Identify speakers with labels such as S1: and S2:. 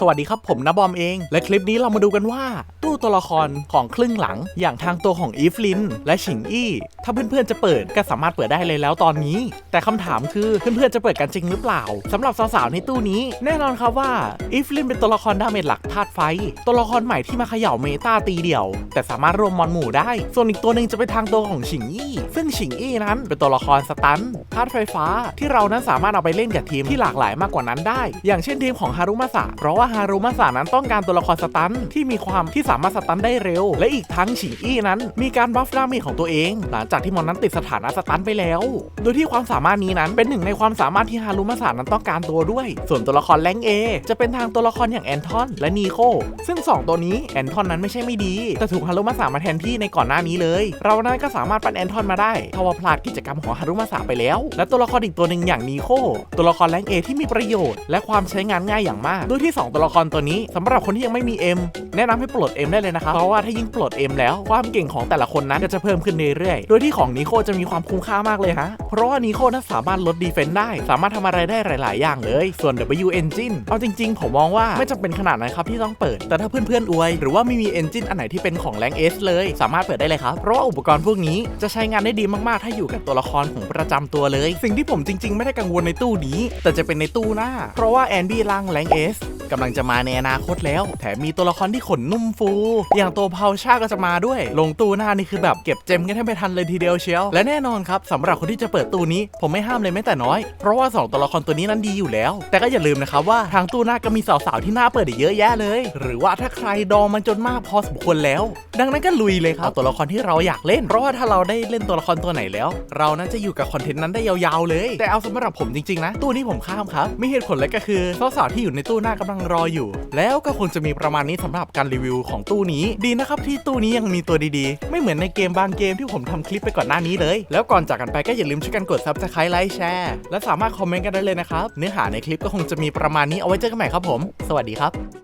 S1: สวัสดีครับผมนบอมเอง และคลิปนี้เรามาดูกันว่า ตู้ตัวละครของครึ่งหลัง อย่างทางตัวของอีฟลินและฉิงอี้ ถ้าเพื่อนๆจะเปิดก็สามารถเปิดได้เลยแล้วตอนนี้ แต่คำถามคือเพื่อนๆจะเปิดกันจริงหรือเปล่าสำหรับสาวๆในตู้นี้ แน่นอนครับว่าอีฟลินเป็นตัวละครดาเมจหลักธาตุไฟ ตัวละครใหม่ที่มาเขย่าเมตาตีเดี่ยว แต่สามารถรวมมอนหมู่ได้ ส่วนอีกตัวหนึ่งจะเป็นทางตัวของฉิงอี้ ซึ่งฉิงอี้นั้นเป็นตัวละครสตันธาตุไฟฟ้าที่เรานั้นสามารถเอาไปเล่นกับทีมที่หลากหลายมากกว่านั้นได้ อย่างเช่นทีมของฮารุมาสะเพราะว่าฮารุมาสะนั้นต้องการตัวละครสตันที่มีความที่สามารถสตันได้เร็ว และอีกทั้งฉิงอี้นั้น มีการบัฟดาเมจของตัวเอง หลังจากที่มอนนั้นติดสถานะสตันไปแล้ว โดยที่ความสามารถนี้นั้นเป็นหนึ่งในความสามารถที่ฮารุมาสะนั้นต้องการตัวด้วย ส่วนตัวละครแรงเอจะเป็นทางตัวละครอย่างแอนทอนและนีโคซึ่งสองตัวนี้แอนทอนนั้นไม่ใช่ไม่ดี แต่ถูกฮารุมาสะมาแทนที่ในก่อนหน้านี้เลย เรานั้นก็สามารถปั้นแอนทอนมาได้ถ้าว่าพลาดกิจกรรมของฮารุมาสะไปแล้ว และตัวละครอีกตัวหนึ่งอย่างนีโคตัวละครแรงเอที่มีประโยชน์และความใช้งานง่ายอย่างมากโดยที่ 2ตัวละครตัวนี้สำหรับคนที่ยังไม่มี M แนะนำให้ปลด M ได้เลยนะครับเพราะว่าถ้ายิ่งปลด M แล้วความเก่งของแต่ละคนนั้นก็จะเพิ่มขึ้นเรื่อยๆ โดยที่ของนิโคจะมีความคุ้มค่ามากเลยฮะ เพราะว่านิโคนั้นสามารถลดดีเฟนต์ได้ สามารถทำอะไรได้หลาย ๆ อย่างเลย ส่วน W Engine เอาจริง ๆ ผมมองว่าไม่จำเป็นขนาดนั้นครับที่ต้องเปิด แต่ถ้าเพื่อน ๆ อวย หรือว่าไม่มี Engine อันไหนที่เป็นของแรง S เลย สามารถเปิดได้เลยครับ เพราะว่าอุปกรณ์พวกนี้จะใช้งานได้ดีมาก ๆ ถ้าอยู่กับตัวละครของประจำตัวเลย สิ่งที่ผมจริง ๆ ไม่ได้กังวลในตู้นี้ แต่จะเป็นในตู้หน้า เพราะว่าแอนดี้ล่างแรงเอสกำลังจะมาในอนาคตแล้ว แถมมีตัวละครที่ขนนุ่มฟู อย่างตัวเพาชาก็จะมาด้วย ลงตู้หน้านี่คือแบบเก็บเจมกันให้ไม่ทันเลยทีเดียวเชียว และแน่นอนครับสำหรับคนที่จะเปิดตู้นี้ ผมไม่ห้ามเลยแม้แต่น้อย เพราะว่าสองตัวละครตัวนี้นั้นดีอยู่แล้ว แต่ก็อย่าลืมนะครับว่าทางตู้หน้าก็มีสาวๆที่น่าเปิดอีกเยอะแยะเลย หรือว่าถ้าใครดองมันจนมากพอสมควรแล้วดังนั้นก็ลุยเลยครับเอาตัวละครที่เราอยากเล่น เพราะว่าถ้าเราได้เล่นตัวละครตัวไหนแล้ว เราน่าจะอยู่กับคอนเทนต์นั้นได้ยาวๆเลย แต่เอาสำหรับผมจริงๆนะ ตู้นี้ผมข้ามครับมีเหตุผลเลยก็คือสาวๆที่อยู่ในตู้หน้ากำลังรออยู่ แล้วก็คงจะมีประมาณนี้สำหรับการรีวิวของตู้นี้ดีนะครับที่ตู้นี้ยังมีตัวดีๆ ไม่เหมือนในเกมบางเกมที่ผมทำคลิปไปก่อนหน้านี้เลย แล้วก่อนจากกันไปก็อย่าลืมช่วยกันกด subscribe ไลค์แชร์และสามารถคอมเมนต์กันได้เลยนะครับเนื้อหาในคลิปก็คงจะมีประมาณนี้เอาไว้เจอกันใหม่ครับผม สวัสดีครับ